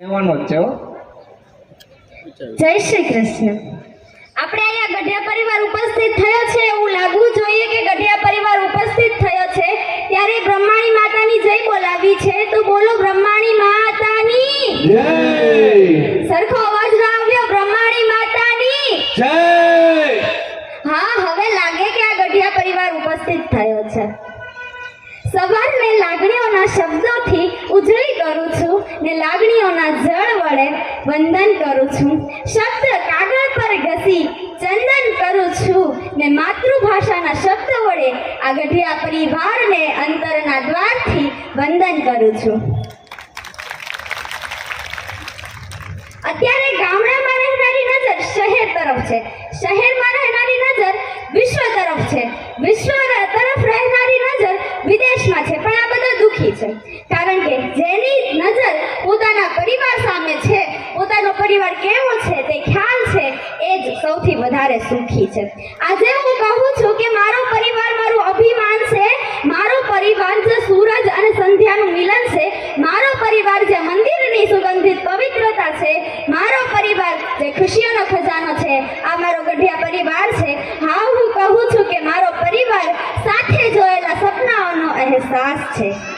લેવાનો જ છે જય શ્રી કૃષ્ણ. આપણે અહીંયા ગઢિયા પરિવાર ઉપસ્થિત થયો છે. એવું લાગવું જોઈએ કે ગઢિયા પરિવાર ઉપસ્થિત થયો છે. ત્યારે બ્રહ્માણી માતાની જય બોલાવી છે. તો બોલો બ્રહ્માણી માતાની. જય. સરખો અવાજ ના આવ્યો બ્રહ્માણી માતાની. જય. હા હવે લાગે કે આ ગઢિયા પરિવાર ઉપસ્થિત થયો છે. સવારને લાગણીઓના લાગણીઓના જળ વડે વંદન કરું છું. શબ્દ કાગળ પર ઘસી ચંદન કરું છું ને માતૃભાષાના શબ્દ વડે આ ગઢિયા પરિવારને અંતરના દ્વારથી વંદન કરું છું. અત્યારે ગામડામાં રહેનારી નજર શહેર તરફ છે. શહેરમાં રહેનારી નજર વિશ્વ તરફ છે. વિશ્વ કેવો છે તે ખ્યાલ છે એ જ સૌથી વધારે સુખી છે. આજે હું કહું છું કે મારો પરિવાર મારું અભિમાન છે, મારો પરિવાર જે સૂરજ અને સંધ્યાનું મિલન છે, મારો પરિવાર જે મંદિરની સુગંધિત પવિત્રતા છે, મારો પરિવાર જે ખુશીઓનો ખજાનો છે, આ મારો ગઢિયા પરિવાર છે. હા, હું કહું છું કે મારો પરિવાર સાથે જોયેલા સપનાઓનો અહેસાસ છે.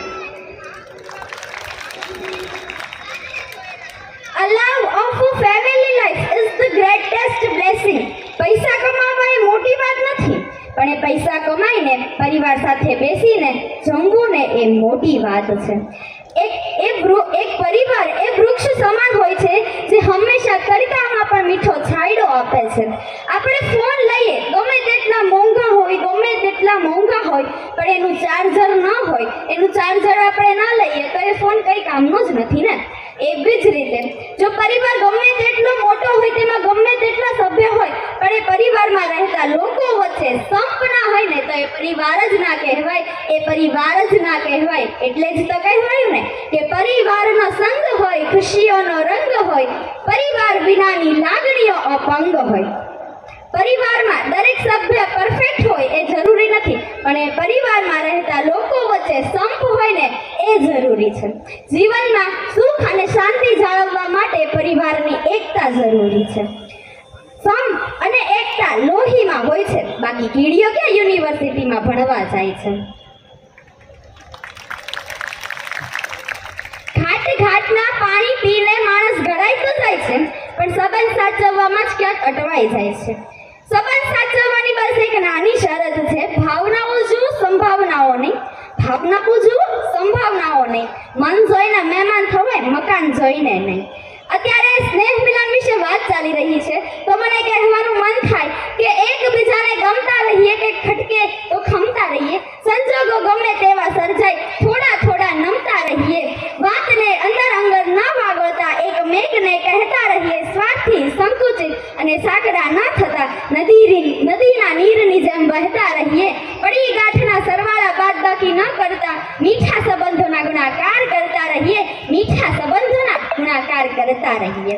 પણ એ પૈસા કમાઈને પરિવાર સાથે બેસીને જમવું ને એ મોટી વાત છે. એક, એ એક પરિવાર, એ વૃક્ષ સમાન હોય છે જે હંમેશા તડકામાં પણ મીઠો છાંયડો આપે છે. આપણે ફોન લઈએ, ગમે તેટલા મોંઘા હોય, ગમે તેટલા મોંઘા હોય, પણ એનું ચાર્જર ન હોય, એનું ચાર્જર આપણે ના લઈએ, તો એ ફોન કંઈ કામનો જ નથી ને. એવી જ રીતે, જો પરિવાર ગમે તેટલો મોટો હોય, તેમાં ગમે તેટલા સભ્ય હોય, પણ એ પરિવારમાં રહેતા લોકો વચ્ચે સંપ ના હોય ને તો એ પરિવાર જ ના કહેવાય, એ પરિવાર જ ના કહેવાય. એટલે જ તો કહેવાયું ને કે પરિવારનો સંગ હોય, ખુશીઓનો રંગ હોય, પરિવાર વિનાની લાગણીઓ અપંગ હોય. પરિવારમાં દરેક સભ્ય પરફેક્ટ હોય એ જરૂરી નથી, પણ એ પરિવારમાં રહેતા લોકો વચ્ચે સંપ હોય ને એ જરૂરી છે. જીવનમાં સુખ અને શાંતિ જાળવવા માટે પરિવારની એકતા જરૂરી છે. સંપ અને એકતા લોહીમાં હોય છે. બાકી કીડીઓ ક્યાં યુનિવર્સિટીમાં ભણવા જાય છે? ઘાટ ઘાટના પાણી પીને માણસ ઘડાઈ તો જાય છે, પણ સંબંધ સાચવવામાં જ ક્યાંક અટવાઈ જાય છે. સંબંધ સાચવવાની બસ એક નાની શરત છે, ભાવનાઓ જુઓ, સંભાવનાઓ નહીં. ભાવનાઓ જુઓ સંભાવનાઓ નહીં. મન જોઈને મહેમાન થવાય, મકાન જોઈને નહીં. અત્યારે સ્નેહ મિલન વિશે વાત ચાલી રહી છે. તો મને કહેવાનું મન થાય કે એકબીજાને ગમતા રહીએ કે ખટકે, તો ખમતા રહીએ. સંજોગો ગમે તેવા સર્જાય, થોડા થોડા નમતા રહીએ. વાતને અંદર અંદર ન વાગોતા એક મેઘને કહેતા રહીએ. સ્વાર્થી સંકુચિત અને સાંકડા ન થતા નદી નદીના નીરની જેમ વહેતા રહીએ પડી ગાંઠના સરવાળા બાદબાકી ન કરતા મીઠા સંબંધોના ગુણાકાર કરતા રહીએ મીઠા સંબંધોના ગુણાકાર કરતા રહીએ.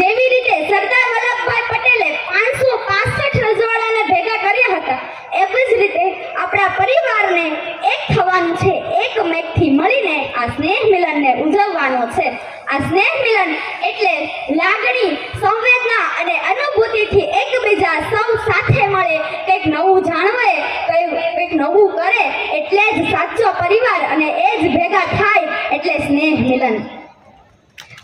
જેવી રીતે સરદાર વલ્લભભાઈ પટેલે પાંચસો પાસઠ રજવાડાને ભેગા કર્યા હતા એવી જ રીતે આપણા પરિવારને એક થવાનું છે, એક મેઘથી મળીને આ સ્નેહ મિલનને ઉજવવાનો છે. આ સ્નેહ મિલન એટલે લાગણી, સંવેદના અને અનુભૂતિથી એકબીજા સૌ સાથે મળે, કંઈક નવું જાણવે, કંઈક નવું કરે, એટલે જ સાચો પરિવાર અને એ જ ભેગા થાય એટલે સ્નેહ મિલન.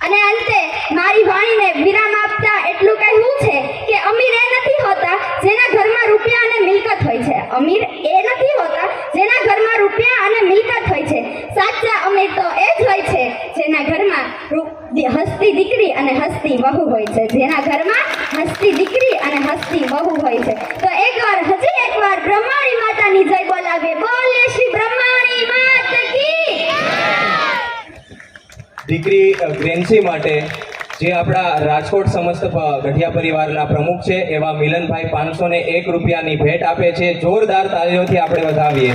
અને અંતે, મારી વાણીને વિરામ આપતા એટલું કહેવું છે કે અમીર એ નથી હોતા જેના ઘરમાં રૂપિયા અને મિલકત હોય છે. અમીર એ નથી હોતા જેના ઘરમાં રૂપિયા અને મિલકત હોય છે. સાચા અમીર તો એ જ હોય છે જેના ઘરમાં હસ્તી દીકરી અને હસ્તી વહુ હોય છે. જેના ઘરમાં હસ્તી દીકરી અને હસ્તી વહુ હોય છે. તો એકવાર, હજી એકવાર બ્રહ્માણી માતાની જય બોલાવીએ બોલે શ્રી બ્રહ્માણી માત કી દીકરી ગ્રેન્સી માટે જે આપણા રાજકોટ સમસ્ત ગઢિયા પરિવારના પ્રમુખ છે, એવા મિલનભાઈ પાંચસો ને એક રૂપિયાની ભેટ આપે છે. જોરદાર તાલીઓથી આપણે વધાવીએ.